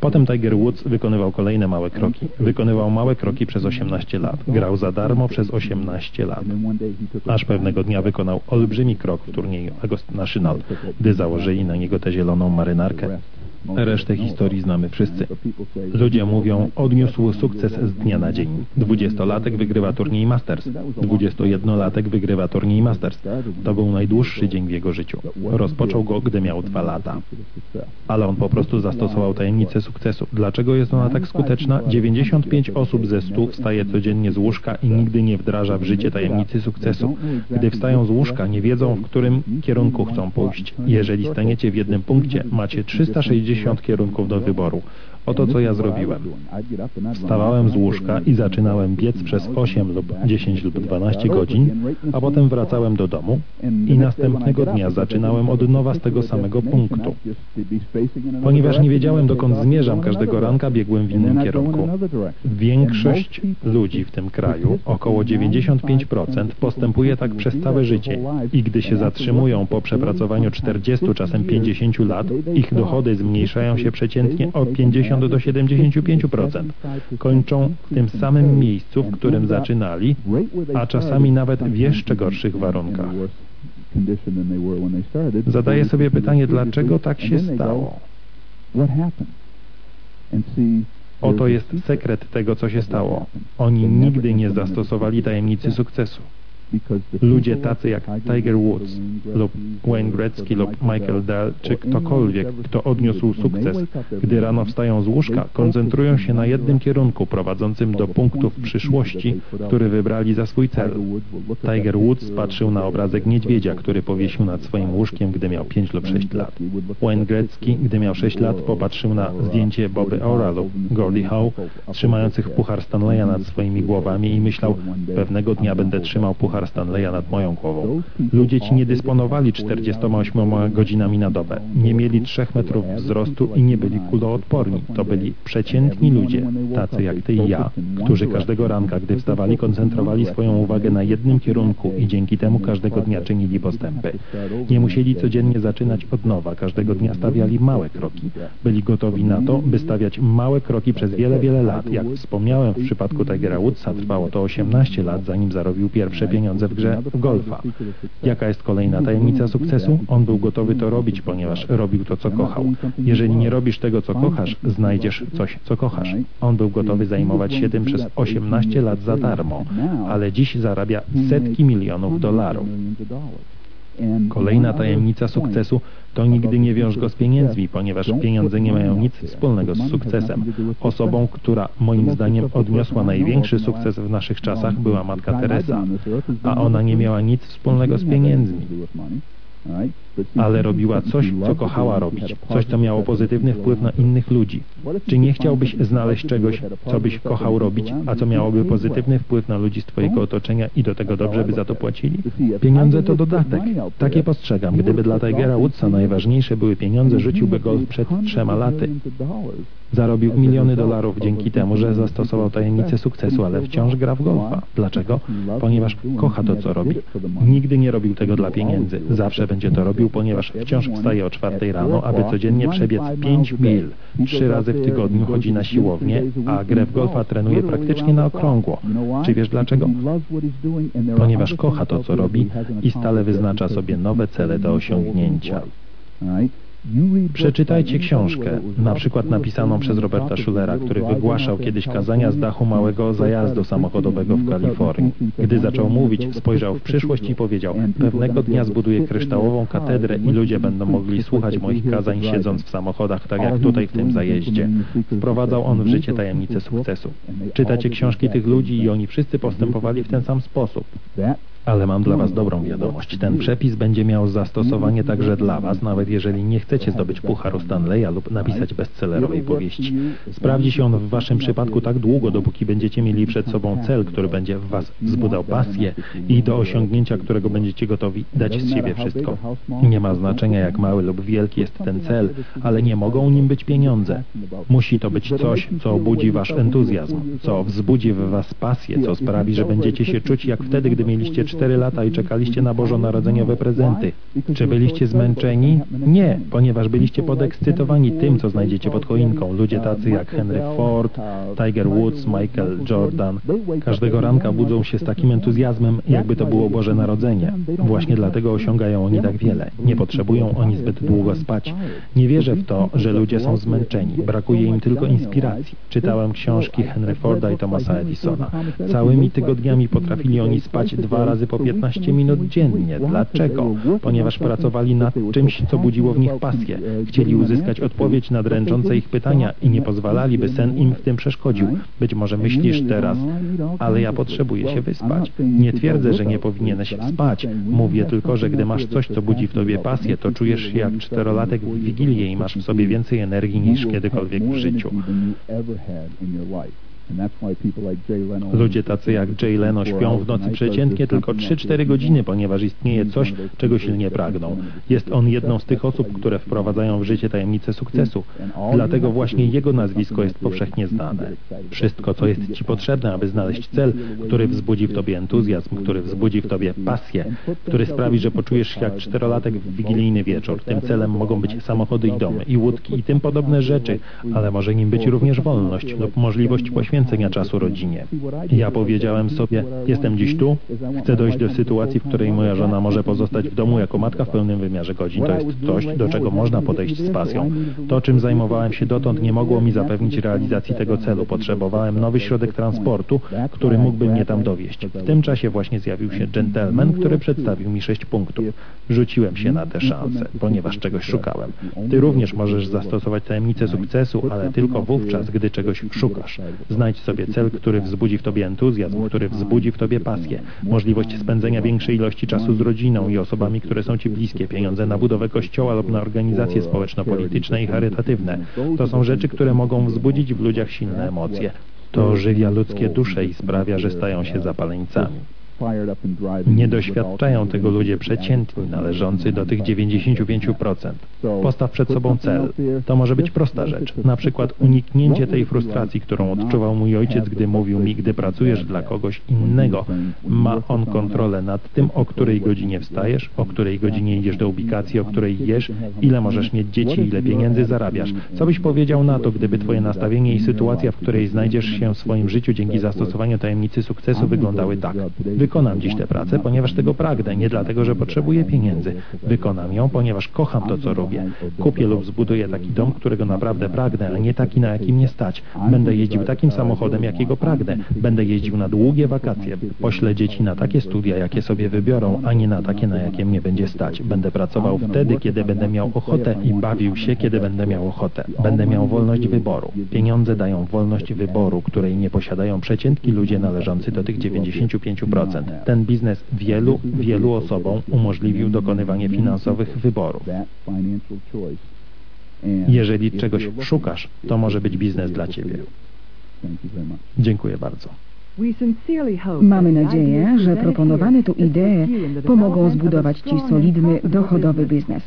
Potem Tiger Woods wykonywał kolejne małe kroki. Wykonywał małe kroki przez 18 lat. Grał za darmo przez 18 lat. Aż pewnego dnia wykonał olbrzymi krok w turnieju Augusta National, gdy założyli na niego tę zieloną marynarkę. Resztę historii znamy wszyscy. Ludzie mówią, odniósł sukces z dnia na dzień. Dwudziestolatek wygrywa turniej Masters. Dwudziestojednolatek wygrywa turniej Masters. To był najdłuższy dzień w jego życiu. Rozpoczął go, gdy miał dwa lata. Ale on po prostu zastosował tajemnicę sukcesu. Dlaczego jest ona tak skuteczna? 95 osób ze 100 wstaje codziennie z łóżka i nigdy nie wdraża w życie tajemnicy sukcesu. Gdy wstają z łóżka, nie wiedzą, w którym kierunku chcą pójść. Jeżeli staniecie w jednym punkcie, macie 360 50 kierunków do wyboru. Oto co ja zrobiłem. Wstawałem z łóżka i zaczynałem biec przez 8 lub 10 lub 12 godzin, a potem wracałem do domu i następnego dnia zaczynałem od nowa z tego samego punktu. Ponieważ nie wiedziałem dokąd zmierzam każdego ranka, biegłem w innym kierunku. Większość ludzi w tym kraju, około 95%, postępuje tak przez całe życie i gdy się zatrzymują po przepracowaniu 40, czasem 50 lat, ich dochody zmniejszają się przeciętnie o 50 do 75%. Kończą w tym samym miejscu, w którym zaczynali, a czasami nawet w jeszcze gorszych warunkach. Zadaję sobie pytanie, dlaczego tak się stało? Oto jest sekret tego, co się stało. Oni nigdy nie zastosowali tajemnicy sukcesu. Ludzie tacy jak Tiger Woods lub Wayne Gretzky lub Michael Dell czy ktokolwiek, kto odniósł sukces, gdy rano wstają z łóżka, koncentrują się na jednym kierunku prowadzącym do punktów przyszłości, który wybrali za swój cel. Tiger Woods patrzył na obrazek niedźwiedzia, który powiesił nad swoim łóżkiem, gdy miał 5 lub 6 lat. Wayne Gretzky, gdy miał 6 lat, popatrzył na zdjęcie Bobby Orra lub Gordie Howe, trzymających puchar Stanleya nad swoimi głowami i myślał, pewnego dnia będę trzymał puchar puchar Stanleya nad moją głową. Ludzie ci nie dysponowali 48 godzinami na dobę. Nie mieli 3 metrów wzrostu i nie byli kuloodporni. To byli przeciętni ludzie, tacy jak ty i ja, którzy każdego ranka, gdy wstawali, koncentrowali swoją uwagę na jednym kierunku i dzięki temu każdego dnia czynili postępy. Nie musieli codziennie zaczynać od nowa, każdego dnia stawiali małe kroki. Byli gotowi na to, by stawiać małe kroki przez wiele, wiele lat. Jak wspomniałem, w przypadku Tigera Woodsa trwało to 18 lat, zanim zarobił pierwsze pieniądze pieniądze w grze w golfa. Jaka jest kolejna tajemnica sukcesu? On był gotowy to robić, ponieważ robił to, co kochał. Jeżeli nie robisz tego, co kochasz, znajdziesz coś, co kochasz. On był gotowy zajmować się tym przez 18 lat za darmo, ale dziś zarabia setki milionów dolarów. Kolejna tajemnica sukcesu to nigdy nie wiąż go z pieniędzmi, ponieważ pieniądze nie mają nic wspólnego z sukcesem. Osobą, która moim zdaniem odniosła największy sukces w naszych czasach była Matka Teresa, a ona nie miała nic wspólnego z pieniędzmi ale robiła coś, co kochała robić, coś, co miało pozytywny wpływ na innych ludzi. Czy nie chciałbyś znaleźć czegoś, co byś kochał robić, a co miałoby pozytywny wpływ na ludzi z Twojego otoczenia i do tego dobrze by za to płacili? Pieniądze to dodatek. Takie postrzegam. Gdyby dla Tigera Woodsa najważniejsze były pieniądze, rzuciłby golf przed trzema laty. Zarobił miliony dolarów dzięki temu, że zastosował tajemnicę sukcesu, ale wciąż gra w golfa. Dlaczego? Ponieważ kocha to, co robi. Nigdy nie robił tego dla pieniędzy. Zawsze będzie to robił, ponieważ wciąż wstaje o czwartej rano, aby codziennie przebiec 5 mil. Trzy razy w tygodniu chodzi na siłownię, a grę w golfa trenuje praktycznie na okrągło. Czy wiesz dlaczego? Ponieważ kocha to, co robi i stale wyznacza sobie nowe cele do osiągnięcia. Przeczytajcie książkę, na przykład napisaną przez Roberta Schulera, który wygłaszał kiedyś kazania z dachu małego zajazdu samochodowego w Kalifornii. Gdy zaczął mówić, spojrzał w przyszłość i powiedział, pewnego dnia zbuduję kryształową katedrę i ludzie będą mogli słuchać moich kazań siedząc w samochodach, tak jak tutaj w tym zajeździe. Wprowadzał on w życie tajemnicę sukcesu. Czytacie książki tych ludzi i oni wszyscy postępowali w ten sam sposób. Ale mam dla Was dobrą wiadomość. Ten przepis będzie miał zastosowanie także dla Was, nawet jeżeli nie chcecie zdobyć pucharu Stanleya lub napisać bestsellerowej powieści. Sprawdzi się on w Waszym przypadku tak długo, dopóki będziecie mieli przed sobą cel, który będzie w Was wzbudzał pasję i do osiągnięcia którego będziecie gotowi dać z siebie wszystko. Nie ma znaczenia jak mały lub wielki jest ten cel, ale nie mogą nim być pieniądze. Musi to być coś, co budzi Wasz entuzjazm, co wzbudzi w Was pasję, co sprawi, że będziecie się czuć jak wtedy, gdy mieliście cztery lata i czekaliście na bożonarodzeniowe prezenty. Czy byliście zmęczeni? Nie, ponieważ byliście podekscytowani tym, co znajdziecie pod choinką. Ludzie tacy jak Henry Ford, Tiger Woods, Michael Jordan. Każdego ranka budzą się z takim entuzjazmem, jakby to było Boże Narodzenie. Właśnie dlatego osiągają oni tak wiele. Nie potrzebują oni zbyt długo spać. Nie wierzę w to, że ludzie są zmęczeni. Brakuje im tylko inspiracji. Czytałem książki Henry Forda i Thomasa Edisona. Całymi tygodniami potrafili oni spać dwa razy po 15 minut dziennie. Dlaczego? Ponieważ pracowali nad czymś, co budziło w nich pasję. Chcieli uzyskać odpowiedź na dręczące ich pytania i nie pozwalali, by sen im w tym przeszkodził. Być może myślisz teraz, ale ja potrzebuję się wyspać. Nie twierdzę, że nie powinieneś spać. Mówię tylko, że gdy masz coś, co budzi w tobie pasję, to czujesz się jak czterolatek w Wigilię i masz w sobie więcej energii niż kiedykolwiek w życiu. Ludzie tacy jak Jay Leno śpią w nocy przeciętnie tylko 3-4 godziny, ponieważ istnieje coś, czego silnie pragną. Jest on jedną z tych osób, które wprowadzają w życie tajemnicę sukcesu. Dlatego właśnie jego nazwisko jest powszechnie znane. Wszystko, co jest Ci potrzebne, aby znaleźć cel, który wzbudzi w Tobie entuzjazm, który wzbudzi w Tobie pasję, który sprawi, że poczujesz się jak czterolatek w wigilijny wieczór. Tym celem mogą być samochody i domy, i łódki, i tym podobne rzeczy, ale może nim być również wolność lub możliwość poświęcenia poświęcenia czasu rodzinie. Ja powiedziałem sobie, jestem dziś tu, chcę dojść do sytuacji, w której moja żona może pozostać w domu jako matka w pełnym wymiarze godzin. To jest coś, do czego można podejść z pasją. To, czym zajmowałem się dotąd, nie mogło mi zapewnić realizacji tego celu. Potrzebowałem nowy środek transportu, który mógłby mnie tam dowieść. W tym czasie właśnie zjawił się gentleman, który przedstawił mi sześć punktów. Rzuciłem się na tę szansę, ponieważ czegoś szukałem. Ty również możesz zastosować tajemnicę sukcesu, ale tylko wówczas, gdy czegoś szukasz. Sobie cel, który wzbudzi w tobie entuzjazm, który wzbudzi w tobie pasję, możliwość spędzenia większej ilości czasu z rodziną i osobami, które są ci bliskie, pieniądze na budowę kościoła lub na organizacje społeczno-polityczne i charytatywne. To są rzeczy, które mogą wzbudzić w ludziach silne emocje. To ożywia ludzkie dusze i sprawia, że stają się zapaleńcami. Nie doświadczają tego ludzie przeciętni, należący do tych 95%. Postaw przed sobą cel. To może być prosta rzecz. Na przykład uniknięcie tej frustracji, którą odczuwał mój ojciec, gdy mówił mi, gdy pracujesz dla kogoś innego, ma on kontrolę nad tym, o której godzinie wstajesz, o której godzinie idziesz do ubikacji, o której jesz, ile możesz mieć dzieci, ile pieniędzy zarabiasz. Co byś powiedział na to, gdyby twoje nastawienie i sytuacja, w której znajdziesz się w swoim życiu dzięki zastosowaniu tajemnicy sukcesu wyglądały tak? Wykonam dziś tę pracę, ponieważ tego pragnę, nie dlatego, że potrzebuję pieniędzy. Wykonam ją, ponieważ kocham to, co robię. Kupię lub zbuduję taki dom, którego naprawdę pragnę, a nie taki, na jaki mnie stać. Będę jeździł takim samochodem, jakiego pragnę. Będę jeździł na długie wakacje. Poślę dzieci na takie studia, jakie sobie wybiorą, a nie na takie, na jakie mnie będzie stać. Będę pracował wtedy, kiedy będę miał ochotę i bawił się, kiedy będę miał ochotę. Będę miał wolność wyboru. Pieniądze dają wolność wyboru, której nie posiadają przeciętni ludzie należący do tych 95%. Ten biznes wielu, wielu osobom umożliwił dokonywanie finansowych wyborów. Jeżeli czegoś szukasz, to może być biznes dla Ciebie. Dziękuję bardzo. Mamy nadzieję, że proponowane tu idee pomogą zbudować Ci solidny, dochodowy biznes.